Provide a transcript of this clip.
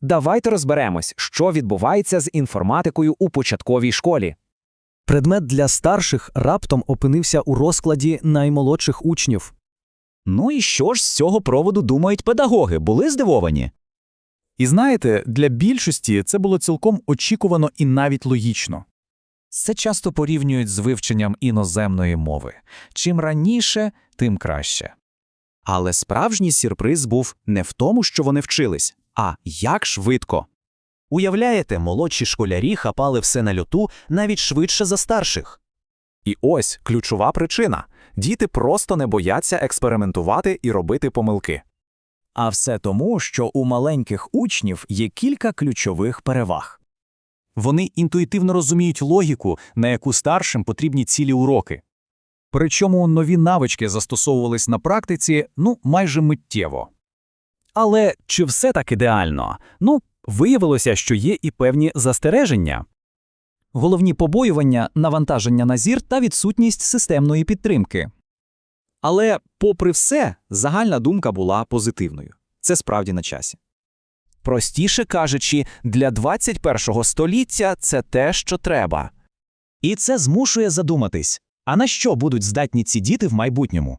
Давайте розберемось, що відбувається з інформатикою у початковій школі. Предмет для старших раптом опинився у розкладі наймолодших учнів. Ну і що ж з цього проводу думають педагоги? Були здивовані? І знаєте, для більшості це було цілком очікувано і навіть логічно. Це часто порівнюють з вивченням іноземної мови. Чим раніше, тим краще. Але справжній сюрприз був не в тому, що вони вчились, а як швидко. Уявляєте, молодші школярі хапали все на льоту навіть швидше за старших. І ось ключова причина діти просто не бояться експериментувати і робити помилки. А все тому, що у маленьких учнів є кілька ключових переваг. Вони інтуїтивно розуміють логіку, на яку старшим потрібні цілі уроки. Причому нові навички застосовувались на практиці ну майже миттєво. Але чи все так ідеально? Ну, виявилося, що є і певні застереження. Головні побоювання навантаження на зір та відсутність системної підтримки. Але, попри все, загальна думка була позитивною. Це справді на часі. Простіше кажучи, для 21-го століття це те, що треба. І це змушує задуматись, а на що будуть здатні ці діти в майбутньому?